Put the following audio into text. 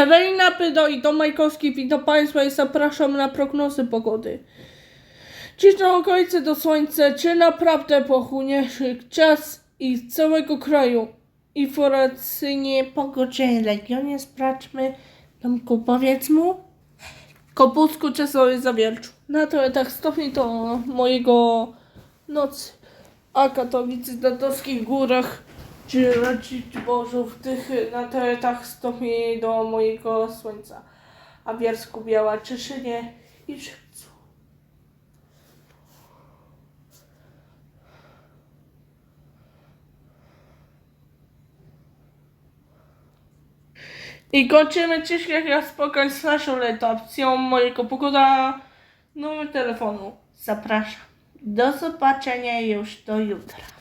Ewelina Pydo i Tom Majkowski, witam Państwa i zapraszam na prognozy pogody. Dziś na okolicy do słońca, czy naprawdę pochłonie czas i z całego kraju. Informacyjnie pogodzenie Legionie sprawdźmy Tomku powiedz mu. Kopusku czasowy zawierczu. Na to tak stopni to mojego nocy. A Katowicy na Dowskich Górach, czy raczej Bożu w tych na teretach stopni do mojego słońca. A Bielsku Biała Czeszynie i Szybcu. I kończymy ja spokojnie z naszą redakcją mojego pogoda numer telefonu. Zapraszam. Do zobaczenia już do jutra.